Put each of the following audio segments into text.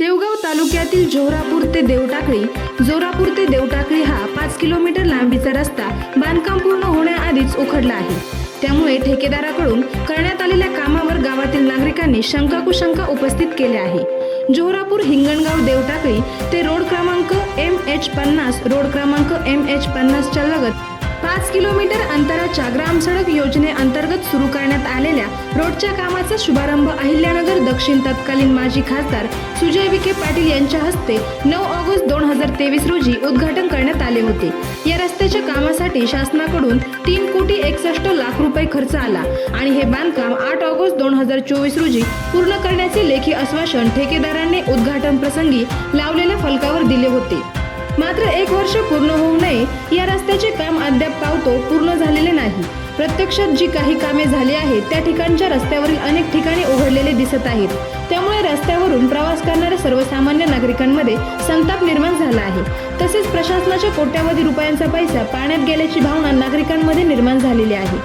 तालुक्यातील जोहरापूर ते देवटाकळी. जोरापूर ते देवटाकळी हा पाच किलोमीटर लांबीचा रस्ता बांधकाम पूर्ण होण्याआधीच उखडला आहे. त्यामुळे ठेकेदाराकडून करण्यात आलेल्या कामावर गावातील नागरिकांनी शंका कुशंका उपस्थित केल्या आहे जोहरापूर हिंगणगाव देवटाकळी ते रोड क्रमांक एम एच पन्नास रोड क्रमांक एम एच पन्नासच्या लगत पाच किलोमीटर अंतराच्या ग्रामसडक योजनेअंतर्गत सुरू करण्यात आलेल्या रोडच्या कामाचा शुभारंभ अहिल्यानगर दक्षिण तत्कालीन माजी खासदार सुजय विखे पाटील यांच्या हस्ते नऊ ऑगस्ट दोन हजार तेवीस रोजी उद्घाटन करण्यात आले होते. या रस्त्याच्या कामासाठी शासनाकडून तीन कोटी एकसष्ट लाख रुपये खर्च आला आणि हे बांधकाम आठ ऑगस्ट दोन हजार चोवीस रोजी पूर्ण करण्याचे लेखी आश्वासन ठेकेदारांनी उद्घाटन प्रसंगी लावलेल्या फलकावर दिले होते. मात्र एक वर्ष पूर्ण होऊ नये या रस्त्याचे काम अद्याप पावतो पूर्ण झालेले नाही. प्रत्यक्षात जी काही कामे झाली आहेत त्या ठिकाणच्या रस्त्यावरील अनेक ठिकाणी उघडलेले दिसत आहेत. त्यामुळे रस्त्यावरून प्रवास करणाऱ्या सर्वसामान्य नागरिकांमध्ये संताप निर्माण झाला आहे. तसेच प्रशासनाच्या कोट्यावधी रुपयांचा पैसा पाण्यात गेल्याची भावना नागरिकांमध्ये निर्माण झालेली आहे.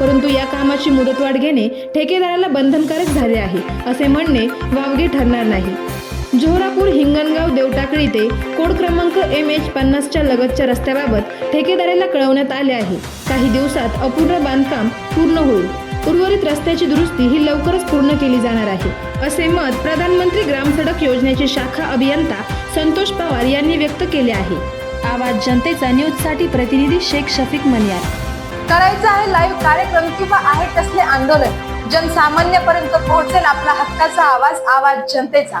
परंतु या कामाची मुदतवाढ घेणे ठेकेदाराला बंधनकारक झाले आहे असे म्हणणे वावगे ठरणार नाही. जोहरापूर हिंगणगाव देवटाकळी ते कोड क्रमांक एम एच पन्नासच्या लगतच्या रस्त्याबाबत ठेकेदाराला कळवण्यात आले आहे. काही दिवसात अपूर्ण बांधकाम पूर्ण होईल. उर्वरित रस्त्याची दुरुस्ती ही लवकरच पूर्ण केली जाणार आहे. असे मत प्रधानमंत्री ग्रामसडक योजनेचे शाखा अभियंता संतोष पवार यांनी व्यक्त केले आहे. आवाज जनतेचा न्यूजसाठी प्रतिनिधी शेख शफीक मनियार. करायचं आहे लाईव्ह कार्यक्रम किंवा आहे कसले आंदोलन. जनसामान्यपर्यंत पोहोचेल आपला हक्काचा आवाज आवाज जनतेचा.